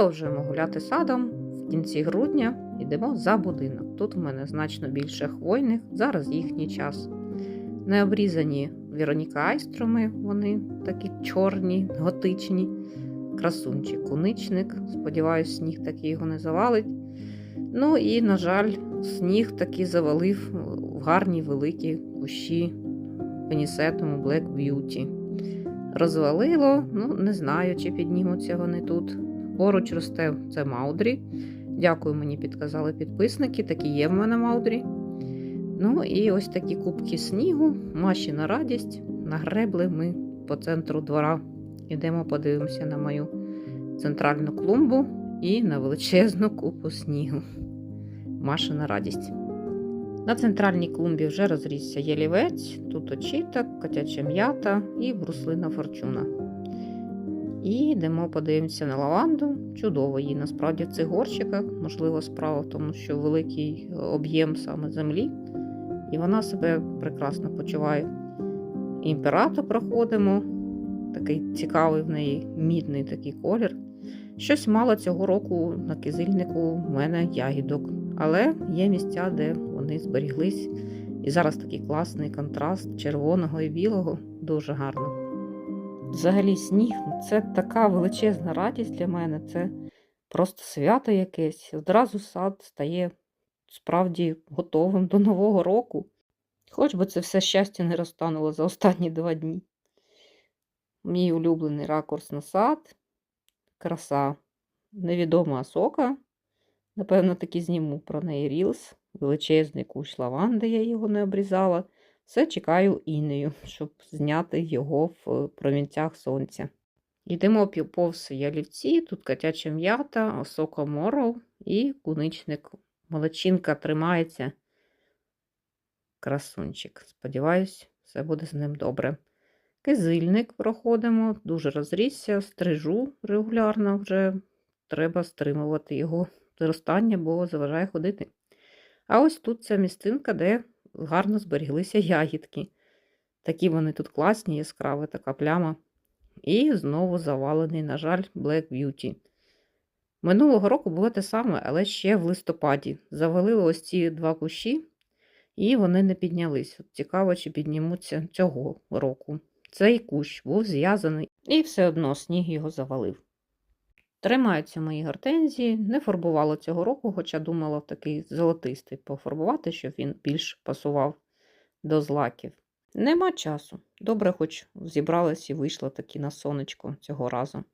Продовжуємо гуляти садом. В кінці грудня йдемо за будинок. Тут в мене значно більше хвойних, зараз їхній час. Не обрізані Вероніка Айстроми, вони такі чорні, готичні. Красунчик, куничник. Сподіваюсь, сніг такий його не завалить. Ну і, на жаль, сніг таки завалив в гарні великі кущі пенісетому Black Beauty. Розвалило, ну не знаю, чи піднімуться вони тут. Поруч росте це Маудрі. Дякую, мені підказали підписники, такі є в мене Маудрі. Ну і ось такі кубки снігу, маші на радість. Нагребли ми по центру двора. Ідемо, подивимося на мою центральну клумбу і на величезну купу снігу. Маша на радість. На центральній клумбі вже розрісся ялівець, тут очіток, котяча м'ята і бруслина форчуна. І йдемо подивимося на лаванду. Чудово її насправді в цих горщиках. Можливо, справа в тому, що великий об'єм саме землі, і вона себе прекрасно почуває. Імператор проходимо, такий цікавий в неї мідний такий колір. Щось мало цього року на кизильнику в мене ягідок, але є місця, де вони зберіглись. І зараз такий класний контраст червоного і білого, дуже гарно. Взагалі, сніг це така величезна радість для мене, це просто свято якесь. Одразу сад стає справді готовим до Нового року. Хоч би це все щастя не розтануло за останні два дні. Мій улюблений ракурс на сад, краса, невідома сока. Напевно, таки зніму про неї рілс, величезний кущ лаванди, я його не обрізала. Все чекаю інею, щоб зняти його в промінцях сонця. Йдемо повз ялівці, тут котяча м'ята, осока моров і куничник. Молодчинка тримається. Красунчик. Сподіваюсь, все буде з ним добре. Кизильник проходимо, дуже розрісся, стрижу регулярно вже. Треба стримувати його зростання, бо заважає ходити. А ось тут ця містинка, де гарно зберіглися ягідки. Такі вони тут класні, яскраві, така пляма. І знову завалений, на жаль, Black Beauty. Минулого року було те саме, але ще в листопаді. Завалили ось ці два кущі, і вони не піднялись. От Цікаво, чи піднімуться цього року. Цей кущ був зв'язаний, і все одно сніг його завалив. Тримаються мої гортензії, не фарбувала цього року, хоча думала в такий золотистий пофарбувати, щоб він більш пасував до злаків. Нема часу. Добре, хоч зібралась і вийшла таки на сонечко цього разу.